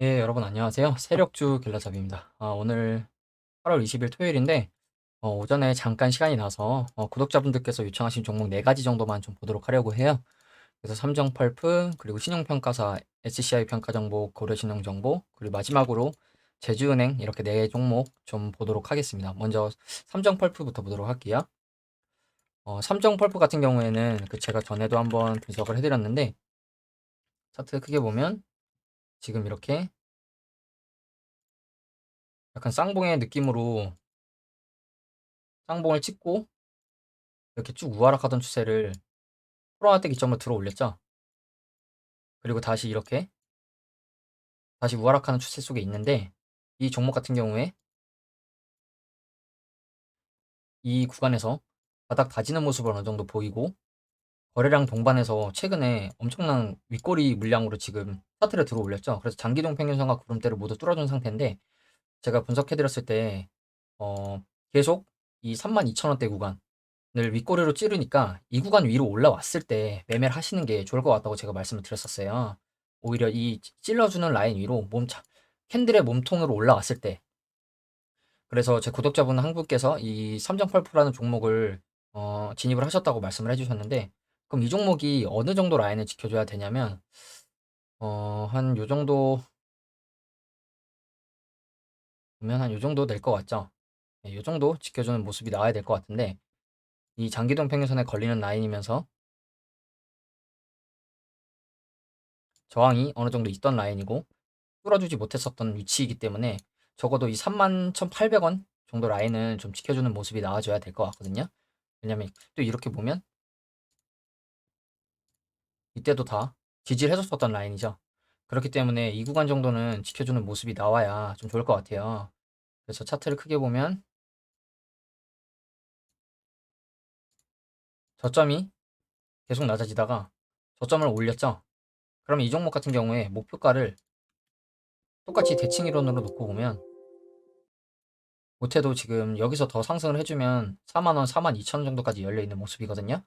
예, 여러분 안녕하세요. 세력주 길라잡입니다. 아, 오늘 8월 20일 토요일인데 어, 오전에 잠깐 시간이 나서 어, 구독자분들께서 요청하신 종목 4가지 정도만 좀 보도록 하려고 해요. 그래서 삼성펄프, 그리고 신용평가사, SCI 평가정보, 고려신용정보, 그리고 마지막으로 제주은행 이렇게 4 종목 좀 보도록 하겠습니다. 먼저 삼성펄프부터 보도록 할게요. 어, 삼성펄프 같은 경우에는 그 제가 전에도 한번 분석을 해드렸는데 차트 크게 보면 지금 이렇게 약간 쌍봉의 느낌으로 쌍봉을 찍고 이렇게 쭉 우하락하던 추세를 코로나 때 기점으로 들어 올렸죠. 그리고 다시 이렇게 다시 우하락하는 추세 속에 있는데 이 종목 같은 경우에 이 구간에서 바닥 다지는 모습을 어느 정도 보이고 거래량 동반해서 최근에 엄청난 윗꼬리 물량으로 지금 차트를 들어 올렸죠. 그래서 장기동 평균선과 구름대를 모두 뚫어준 상태인데 제가 분석해드렸을 때 어, 계속 이 32,000원대 구간을 윗꼬리로 찌르니까 이 구간 위로 올라왔을 때 매매를 하시는 게 좋을 것 같다고 제가 말씀을 드렸었어요. 오히려 이 찔러주는 라인 위로 몸 캔들의 몸통으로 올라왔을 때 그래서 제 구독자분 한 분께서 이 삼정펄프라는 종목을 어, 진입을 하셨다고 말씀을 해주셨는데 그럼 이 종목이 어느 정도 라인을 지켜줘야 되냐면 어, 한 요 정도 보면 한 요 정도 될 것 같죠? 네, 요 정도 지켜주는 모습이 나와야 될 것 같은데 이 장기동 평균선에 걸리는 라인이면서 저항이 어느 정도 있던 라인이고 뚫어주지 못했었던 위치이기 때문에 적어도 이 31,800원 정도 라인은 좀 지켜주는 모습이 나와줘야 될 것 같거든요. 왜냐면 또 이렇게 보면 이때도 다 지지를 해줬었던 라인이죠. 그렇기 때문에 이 구간 정도는 지켜주는 모습이 나와야 좀 좋을 것 같아요. 그래서 차트를 크게 보면 저점이 계속 낮아지다가 저점을 올렸죠. 그럼 이 종목 같은 경우에 목표가를 똑같이 대칭 이론으로 놓고 보면 못해도 지금 여기서 더 상승을 해주면 4만원, 4만 2천원 정도까지 열려있는 모습이거든요.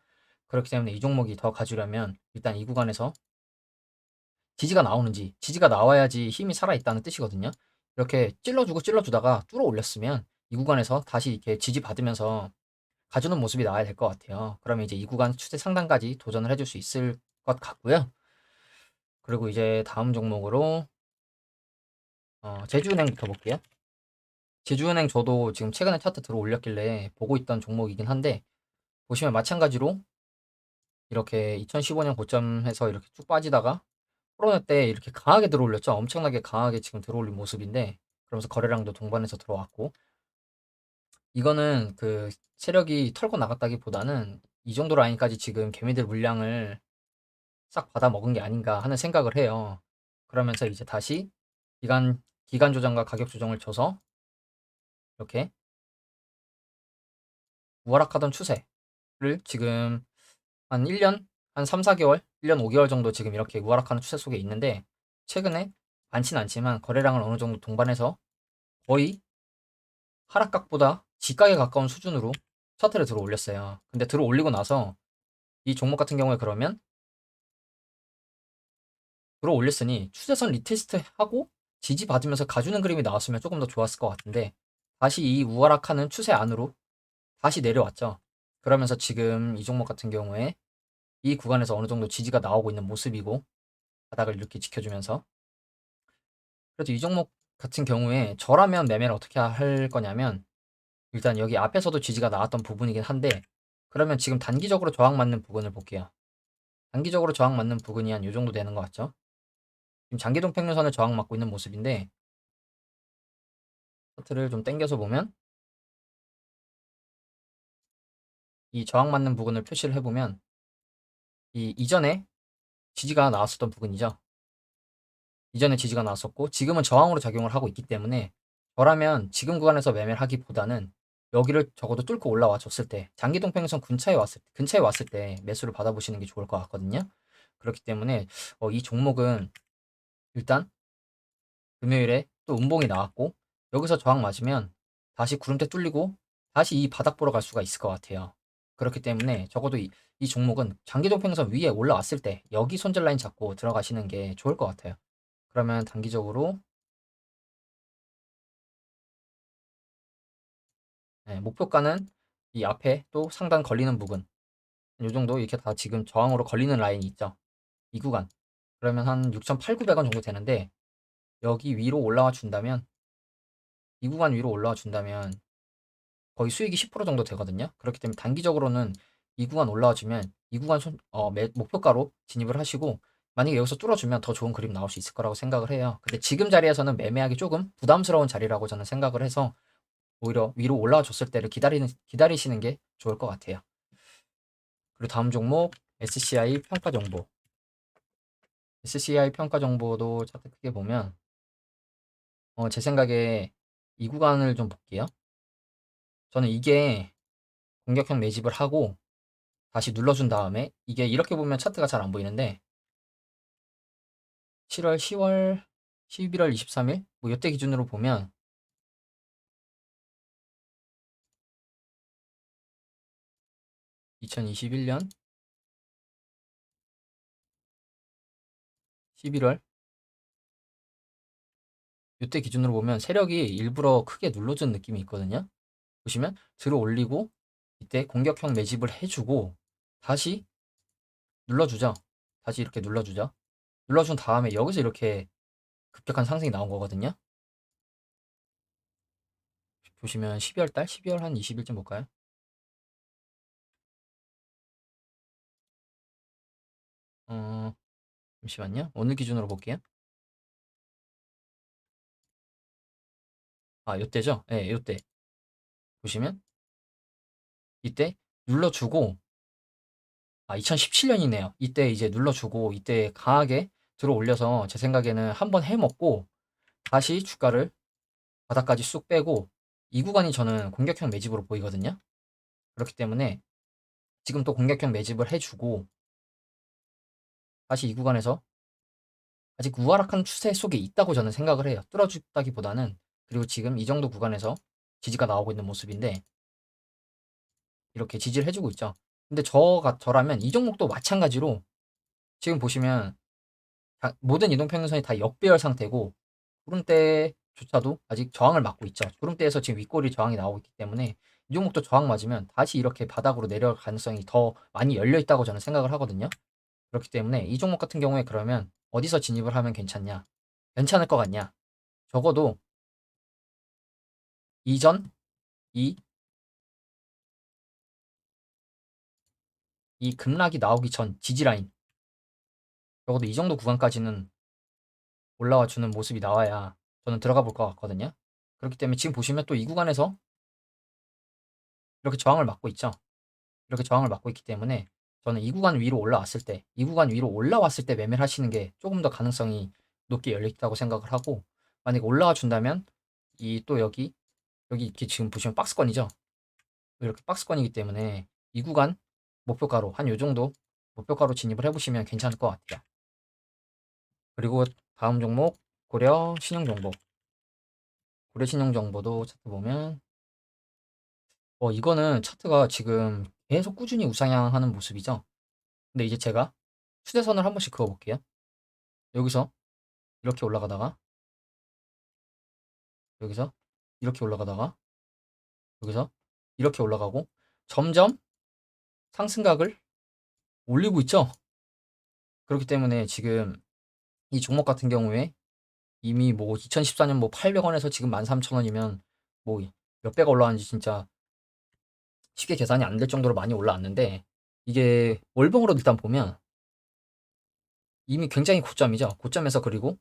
그렇기 때문에 이 종목이 더 가주려면 일단 이 구간에서 지지가 나오는지 지지가 나와야지 힘이 살아있다는 뜻이거든요. 이렇게 찔러주고 찔러주다가 뚫어 올렸으면 이 구간에서 다시 이렇게 지지 받으면서 가주는 모습이 나와야 될 것 같아요. 그러면 이제 이 구간 추세 상단까지 도전을 해줄 수 있을 것 같고요. 그리고 이제 다음 종목으로 어, 제주은행부터 볼게요. 제주은행 저도 지금 최근에 차트 들어 올렸길래 보고 있던 종목이긴 한데 보시면 마찬가지로 이렇게 2015년 고점에서 이렇게 쭉 빠지다가 코로나 때 이렇게 강하게 들어 올렸죠. 엄청나게 강하게 지금 들어 올린 모습인데 그러면서 거래량도 동반해서 들어왔고 이거는 그 세력이 털고 나갔다기보다는 이 정도 라인까지 지금 개미들 물량을 싹 받아 먹은 게 아닌가 하는 생각을 해요. 그러면서 이제 다시 기간 기간 조정과 가격 조정을 줘서 이렇게 우하락하던 추세를 지금 한 1년, 한 3, 4개월, 1년 5개월 정도 지금 이렇게 우하락하는 추세 속에 있는데 최근에 많진 않지만 거래량을 어느 정도 동반해서 거의 하락각보다 지각에 가까운 수준으로 차트를 들어 올렸어요. 근데 들어 올리고 나서 이 종목 같은 경우에 그러면 들어 올렸으니 추세선 리테스트 하고 지지 받으면서 가주는 그림이 나왔으면 조금 더 좋았을 것 같은데 다시 이 우하락하는 추세 안으로 다시 내려왔죠. 그러면서 지금 이 종목 같은 경우에 이 구간에서 어느 정도 지지가 나오고 있는 모습이고 바닥을 이렇게 지켜주면서 그래도 이 종목 같은 경우에 저라면 매매를 어떻게 할 거냐면 일단 여기 앞에서도 지지가 나왔던 부분이긴 한데 그러면 지금 단기적으로 저항 맞는 부분을 볼게요. 단기적으로 저항 맞는 부분이 한 이 정도 되는 것 같죠? 지금 장기동 평균선을 저항 맞고 있는 모습인데 차트를 좀 당겨서 보면 이 저항 맞는 부분을 표시를 해보면 이 이전에 지지가 나왔었던 부분이죠. 이전에 지지가 나왔었고 지금은 저항으로 작용을 하고 있기 때문에 저라면 지금 구간에서 매매를 하기보다는 여기를 적어도 뚫고 올라와 줬을 때 장기 동 평균선 근처에 왔을 때 근처에 왔을 때 매수를 받아보시는 게 좋을 것 같거든요. 그렇기 때문에 어, 이 종목은 일단 금요일에 또 음봉이 나왔고 여기서 저항 맞으면 다시 구름대 뚫리고 다시 이 바닥 보러 갈 수가 있을 것 같아요. 그렇기 때문에 적어도 이, 이 종목은 장기 동 평균선 위에 올라왔을 때 여기 손절 라인 잡고 들어가시는 게 좋을 것 같아요. 그러면 단기적으로 네, 목표가는 이 앞에 또 상단 걸리는 부분 요 정도 이렇게 다 지금 저항으로 걸리는 라인이 있죠. 이 구간 그러면 한 6,800원 정도 되는데 여기 위로 올라와 준다면 이 구간 위로 올라와 준다면 거의 수익이 10% 정도 되거든요. 그렇기 때문에 단기적으로는 이 구간 올라와 주면 이 구간 손, 어, 매, 목표가로 진입을 하시고 만약에 여기서 뚫어주면 더 좋은 그림 나올 수 있을 거라고 생각을 해요. 근데 지금 자리에서는 매매하기 조금 부담스러운 자리라고 저는 생각을 해서 오히려 위로 올라와 줬을 때를 기다리는, 기다리시는 게 좋을 것 같아요. 그리고 다음 종목 SCI 평가 정보. SCI 평가 정보도 차트 크게 보면 어, 제 생각에 이 구간을 좀 볼게요. 저는 이게 공격형 매집을 하고 다시 눌러준 다음에 이게 이렇게 보면 차트가 잘 안 보이는데 7월, 10월, 11월 23일 뭐 이때 기준으로 보면 (2021년) 11월 이때 기준으로 보면 세력이 일부러 크게 눌러준 느낌이 있거든요 보시면 들어 올리고 이때 공격형 매집을 해주고 다시 눌러주죠. 다시 이렇게 눌러주죠. 눌러준 다음에 여기서 이렇게 급격한 상승이 나온 거거든요. 보시면 12월 달? 12월 한 20일쯤 볼까요? 어 잠시만요. 오늘 기준으로 볼게요. 아 요때죠? 예 네, 요때 보시면 이때 눌러주고 아 2017년이네요. 이때 이제 눌러주고 이때 강하게 들어 올려서 제 생각에는 한번 해먹고 다시 주가를 바닥까지 쑥 빼고 이 구간이 저는 공격형 매집으로 보이거든요. 그렇기 때문에 지금 또 공격형 매집을 해주고 다시 이 구간에서 아직 우하락한 추세 속에 있다고 저는 생각을 해요. 뚫어주다기보다는 그리고 지금 이 정도 구간에서 지지가 나오고 있는 모습인데 이렇게 지지를 해주고 있죠. 근데 저가 저라면 이 종목도 마찬가지로 지금 보시면 모든 이동평균선이 다 역배열 상태고 구름대조차도 아직 저항을 맞고 있죠. 구름대에서 지금 윗골이 저항이 나오고 있기 때문에 이 종목도 저항 맞으면 다시 이렇게 바닥으로 내려갈 가능성이 더 많이 열려 있다고 저는 생각을 하거든요. 그렇기 때문에 이 종목 같은 경우에 그러면 어디서 진입을 하면 괜찮냐? 괜찮을 것 같냐? 적어도 이전 이, 이 급락이 나오기 전 지지라인 적어도 이 정도 구간까지는 올라와 주는 모습이 나와야 저는 들어가 볼 것 같거든요. 그렇기 때문에 지금 보시면 또 이 구간에서 이렇게 저항을 막고 있죠. 이렇게 저항을 막고 있기 때문에 저는 이 구간 위로 올라왔을 때, 이 구간 위로 올라왔을 때 매매를 하시는 게 조금 더 가능성이 높게 열려 있다고 생각을 하고 만약에 올라와 준다면 이 또 여기 여기 이렇게 지금 보시면 박스권이죠. 이렇게 박스권이기 때문에 이 구간 목표가로 한 요 정도 목표가로 진입을 해보시면 괜찮을 것 같아요. 그리고 다음 종목 고려 신용정보. 고려 신용정보도 차트 보면 어 이거는 차트가 지금 계속 꾸준히 우상향하는 모습이죠. 근데 이제 제가 추세선을 한 번씩 그어 볼게요. 여기서 이렇게 올라가다가 여기서 이렇게 올라가다가 여기서 이렇게 올라가고 점점 상승각을 올리고 있죠. 그렇기 때문에 지금 이 종목 같은 경우에 이미 뭐 2014년 뭐 800원에서 지금 13,000원이면 뭐 몇배가 올라왔는지 진짜 쉽게 계산이 안 될 정도로 많이 올라왔는데 이게 월봉으로 일단 보면 이미 굉장히 고점이죠. 고점에서 그리고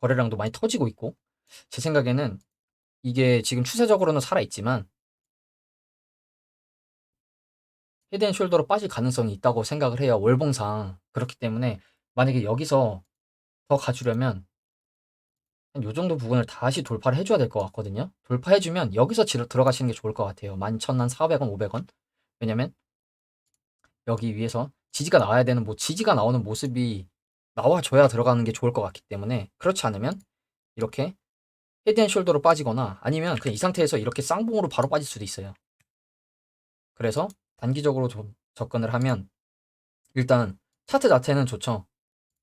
거래량도 많이 터지고 있고 제 생각에는 이게 지금 추세적으로는 살아있지만 헤드앤숄더로 빠질 가능성이 있다고 생각을 해요. 월봉상. 그렇기 때문에 만약에 여기서 더 가주려면 요 정도 부분을 다시 돌파를 해줘야 될 것 같거든요. 돌파해주면 여기서 들어가시는 게 좋을 것 같아요. 11,400원, 500원. 왜냐면 여기 위에서 지지가 나와야 되는 뭐 지지가 나오는 모습이 나와줘야 들어가는 게 좋을 것 같기 때문에 그렇지 않으면 이렇게 헤드앤숄더로 빠지거나 아니면 그냥 이 상태에서 이렇게 쌍봉으로 바로 빠질 수도 있어요. 그래서 단기적으로 좀 접근을 하면 일단 차트 자체는 좋죠.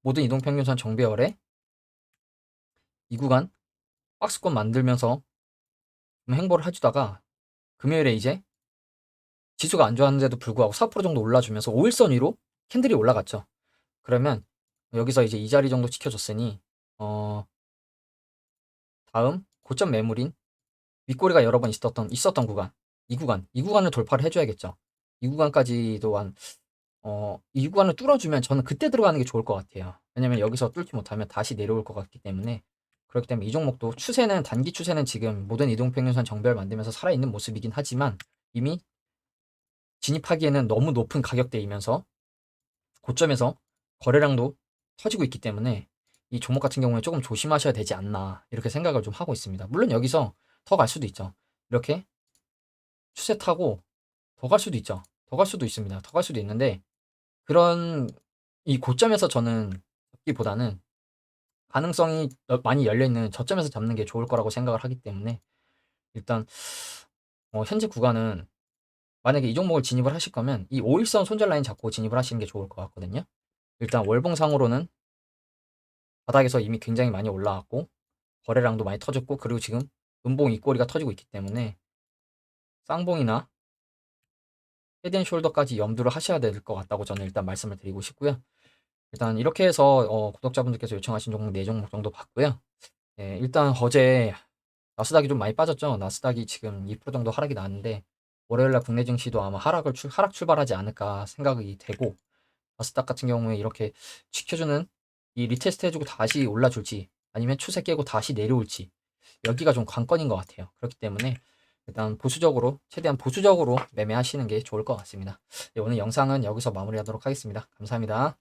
모든 이동평균선 정배열에 이 구간 박스권 만들면서 좀 행보를 해주다가 금요일에 이제 지수가 안 좋았는데도 불구하고 4% 정도 올라주면서 5일선 위로 캔들이 올라갔죠. 그러면 여기서 이제 이 자리 정도 지켜줬으니 어 다음 고점 매물인 윗꼬리가 여러 번 있었던 있었던 구간 이 구간 이 구간을 돌파를 해줘야겠죠. 이 구간까지도 한 어, 이 구간을 뚫어주면 저는 그때 들어가는 게 좋을 것 같아요. 왜냐면 여기서 뚫지 못하면 다시 내려올 것 같기 때문에 그렇기 때문에 이 종목도 추세는 단기 추세는 지금 모든 이동평균선 정배열 만들면서 살아있는 모습이긴 하지만 이미 진입하기에는 너무 높은 가격대이면서 고점에서 거래량도 터지고 있기 때문에 이 종목 같은 경우에 조금 조심하셔야 되지 않나 이렇게 생각을 좀 하고 있습니다. 물론 여기서 더 갈 수도 있죠. 이렇게 추세 타고 더 갈 수도 있죠. 더 갈 수도 있습니다. 더 갈 수도 있는데 그런 이 고점에서 저는 잡기보다는 가능성이 어- 많이 열려 있는 저점에서 잡는 게 좋을 거라고 생각을 하기 때문에 일단 어, 현재 구간은 만약에 이 종목을 진입을 하실 거면 이 5일선 손절 라인 잡고 진입을 하시는 게 좋을 것 같거든요. 일단 월봉상으로는 바닥에서 이미 굉장히 많이 올라왔고 거래량도 많이 터졌고 그리고 지금 음봉 윗꼬리가 터지고 있기 때문에 쌍봉이나 헤드앤숄더까지 염두를 하셔야 될 것 같다고 저는 일단 말씀을 드리고 싶고요. 일단 이렇게 해서 어, 구독자분들께서 요청하신 종목 4종목 정도 봤고요. 예, 일단 어제 나스닥이 좀 많이 빠졌죠. 나스닥이 지금 2% 정도 하락이 나왔는데 월요일날 국내 증시도 아마 하락을 출, 하락 출발하지 않을까 생각이 되고 나스닥 같은 경우에 이렇게 지켜주는 이 리테스트 해주고 다시 올라줄지 아니면 추세 깨고 다시 내려올지 여기가 좀 관건인 것 같아요. 그렇기 때문에 일단 보수적으로 최대한 보수적으로 매매하시는 게 좋을 것 같습니다. 네, 오늘 영상은 여기서 마무리하도록 하겠습니다. 감사합니다.